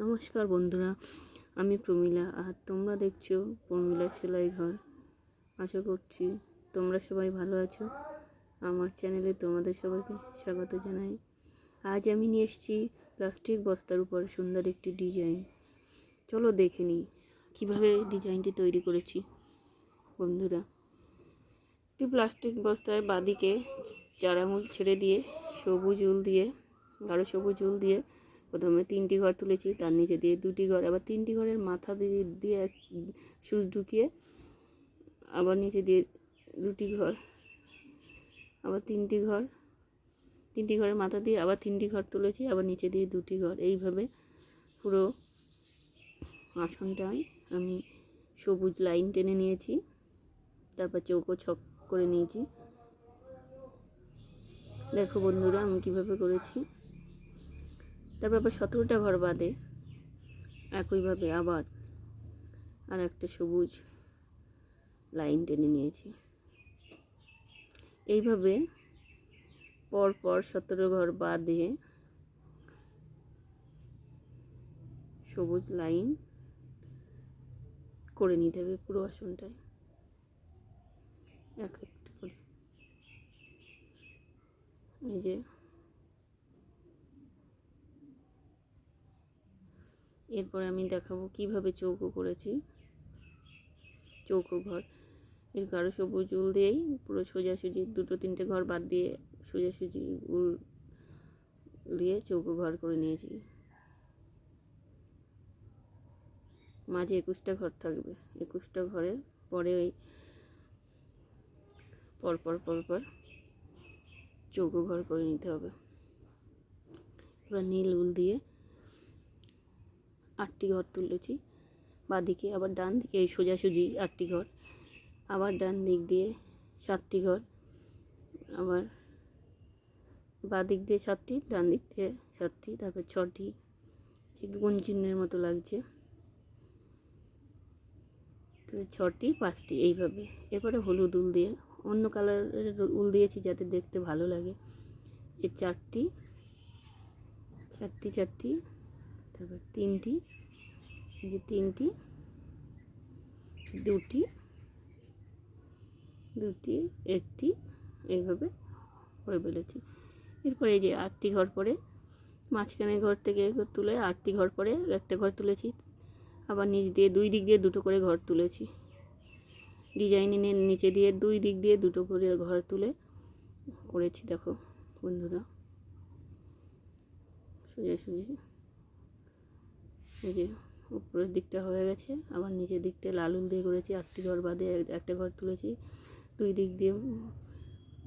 নমস্কার বন্ধুরা, আমি প্রমীলা। আর তোমরা দেখছ প্রমীলা সেলাই ঘর। আশা করছি তোমরা সবাই ভালো আছো। আমার চ্যানেলে তোমাদের সবাইকে স্বাগত জানাই। আজ আমি নিয়ে এসেছি প্লাস্টিক বস্তার উপর সুন্দর একটি ডিজাইন। চলো দেখে নিই কীভাবে ডিজাইনটি তৈরি করেছি, বন্ধুরা। একটি প্লাস্টিক বস্তায় বাদিকে চার আঙুল ছেড়ে দিয়ে সবুজ উল দিয়ে, গাঢ় সবুজ উল দিয়ে প্রথমে তিনটি ঘর তুলেছি, তার নিচে দিয়ে দুটি ঘর, আবার তিনটি ঘরের মাথা দিয়ে দিয়ে এক সুচ ঢুকিয়ে আবার নিচে দিয়ে দুটি ঘর, আবার তিনটি ঘর, তিনটি ঘরের মাথা দিয়ে আবার তিনটি ঘর তুলেছি, আবার নিচে দিয়ে দুটি ঘর। এইভাবে পুরো আসনটায় আমি সবুজ লাইন টেনে নিয়েছি, তারপর চৌকো ছক করে নিয়েছি। দেখো বন্ধুরা আমি কীভাবে করেছি। তারপর আবার সতেরোটা ঘর বাদে একইভাবে আবার আর একটা সবুজ লাইন টেনে নিয়েছি। এইভাবে পর পর সতেরো ঘর বাদে সবুজ লাইন করে নিতে হবে পুরো আসনটায়। এক একটা করে। এই যে এরপরে আমি দেখাবো কীভাবে চৌকো করেছি। চৌকো ঘর। এর গাঢ় সবুজ উল দিয়েই পুরো সোজাসুজি, দুটো তিনটে ঘর বাদ দিয়ে সোজাসুজি উল দিয়ে চৌকো ঘর করে নিয়েছি। মাঝে একুশটা ঘর থাকবে। একুশটা ঘরের পরে ওই পরপর পরপর চৌকো ঘর করে নিতে হবে। এবার নীল উল দিয়ে আটটি ঘর তুলেছি। বাঁদিকে আবার ডান দিকে এই সোজাসুজি আটটি ঘর। আবার ডান দিক দিয়ে সাতটি ঘর। আবার বাঁ দিক দিয়ে সাতটি, ডান দিক দিয়ে সাতটি, তারপর ছটি। গুণ চিহ্নের মতো লাগছে। ছটি, পাঁচটি এইভাবে। এরপরে হলুদ উল দিয়ে, অন্য কালারের উল দিয়েছি যাতে দেখতে ভালো লাগে। এর চারটি চারটি চারটি। তারপর তিনটি, এই যে তিনটি, দুটি দুটি, একটি, এইভাবে করে ফেলেছি। এরপরে এই যে আটটি ঘর পরে, মাঝখানে ঘর থেকে তুলে আটটি ঘর পরে একটা ঘর তুলেছি, আবার নিচ দিয়ে দুই দিক দিয়ে দুটো করে ঘর তুলেছি। ডিজাইনের নিচে দিয়ে দুই দিক দিয়ে দুটো করে ঘর তুলে করেছি, দেখো বন্ধুরা। সোজা সোজাসুজি। এই যে উপরের দিকটা হয়ে গেছে, আবার নিচের দিকটা লাল উল দিয়ে করেছি, আটটি ঘর বাদে একটা ঘর তুলেছি। দুই দিক দিয়ে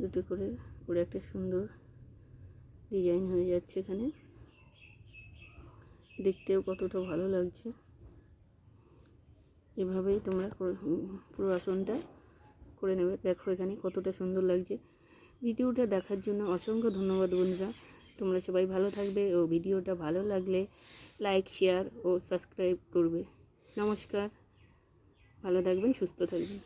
দুটো করে করে একটা সুন্দর ডিজাইন হয়ে যাচ্ছে এখানে। দেখতেও কতটা ভালো লাগছে। এভাবেই তোমরা পুরো আসনটা করে নেবে। দেখো এখানে কতটা সুন্দর লাগছে। ভিডিওটা দেখার জন্য অসংখ্য ধন্যবাদ বন্ধুরা। তোমরা সবাই ভালো থাকবে ও ভিডিওটা ভালো লাগলে লাইক, শেয়ার ও সাবস্ক্রাইব করবে। নমস্কার। ভালো থাকবেন, সুস্থ থাকবেন।